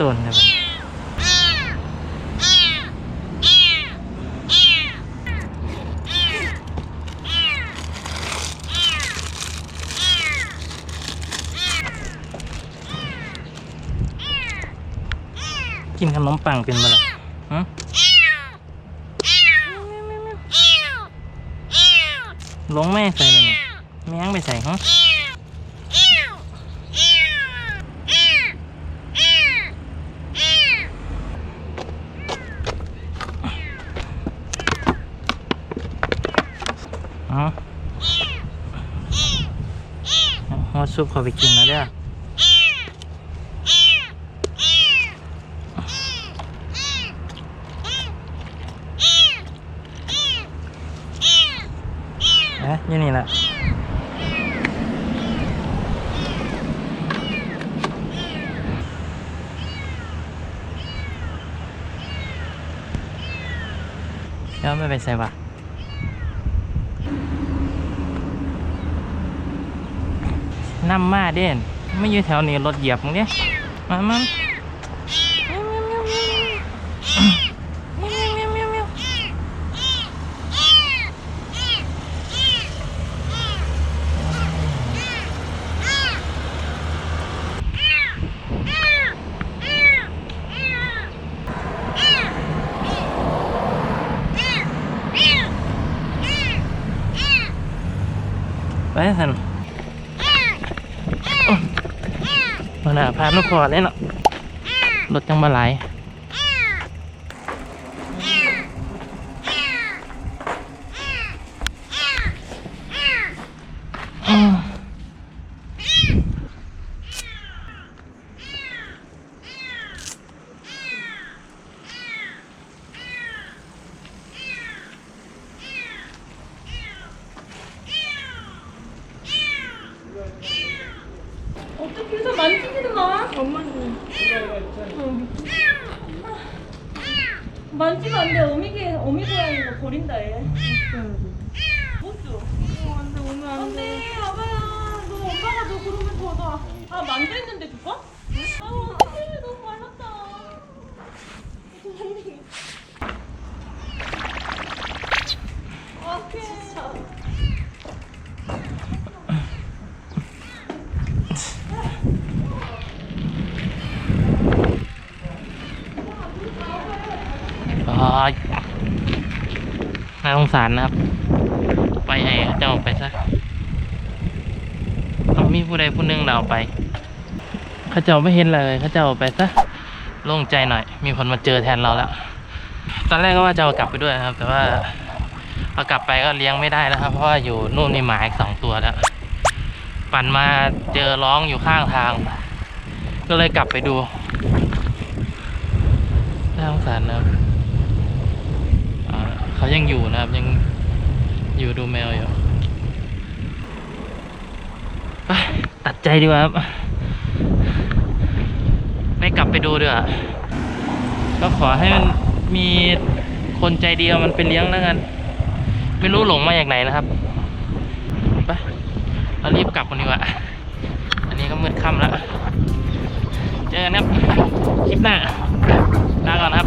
ต้นครับกินขนมปังเป็นบ่ล่ะฮะลงแม่ใส่เลยแม่งไปใส่ฮะ ฮอดซุปเขาไปกินแล้วเด้อนะยี่นี่แหละแล้วไม่ไปใส่ปะ น้ำมาเด่นไม่อยู่แถวนี้รถเหยียบมึงเนี่ยมามาไปสันมา หน้าพานุพอเลยเนาะรถจังมาหลาย 엄마는. 만지면 안 돼. 어미개, 어미 고양이 거 버린다 얘. 못 줘. 어, 안 돼, 오면 안 돼. 아바야. 너 엄마가 너 그러면 더 나. 아, 만져 있는데 줄까? 아, าสงสารนะครับ ไปไอ้เจ้าไปซะต้องมีผู้ใดผู้หนึ่งเราไปเขาเจ้าไม่เห็นเลยเขาเจ้าไปซะโล่งใจหน่อย มีคนมาเจอแทนเราแล้ว ตอนแรกก็ว่าจะเอากลับไปด้วยครับ แต่ว่าเอากลับไปก็เลี้ยงไม่ได้แล้วครับ เพราะว่าอยู่นู่นมีหมาอีกสองตัวแล้ว ปั่นมาเจอร้องอยู่ข้างทาง ก็เลยกลับไปดูน่าสงสารนะครับ เขายังอยู่นะครับ ยังอยู่ดูแมวอยู่ไปตัดใจดีกว่าครับ ไม่กลับไปดูดีกว่าก็ขอให้มันมีคนใจเดียวมันไปเลี้ยงแล้วกัน ไม่รู้หลงมาจากไหนนะครับไปเรารีบกลับกันดีกว่า อันนี้ก็มืดค่ำแล้ว เจอกันครับ คลิปหน้าลาก่อนครับ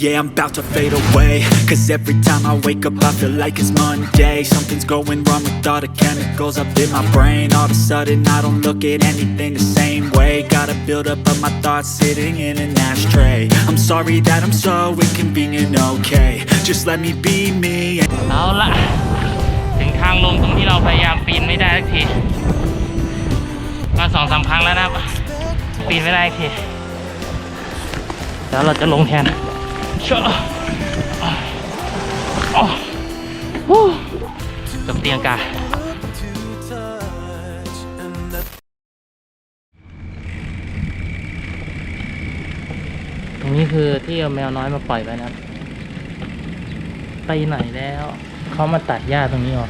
Yeah, I'm about to fade away Cause every time I wake up I feel like it's Monday Something's going wrong with all the chemicals up in my brain All of a sudden I don't look at anything the same way Gotta build up of my thoughts sitting in an ashtray I'm sorry that I'm so inconvenient, okay Just let me be me เอาละถึงทางลงตรงที่เราพยายามปีนไม่ได้สักทีมาสองสามครั้งแล้วนะครับ ปีนไม่ได้สักทีแล้วเราจะลงแทน เชะอ๋อฮู้กับเตียงกาตรงนี้คือที่เอาแมวน้อยมาปล่อยไปนะครับ ไปไหนแล้ว เขามาตัดหญ้าตรงนี้ออก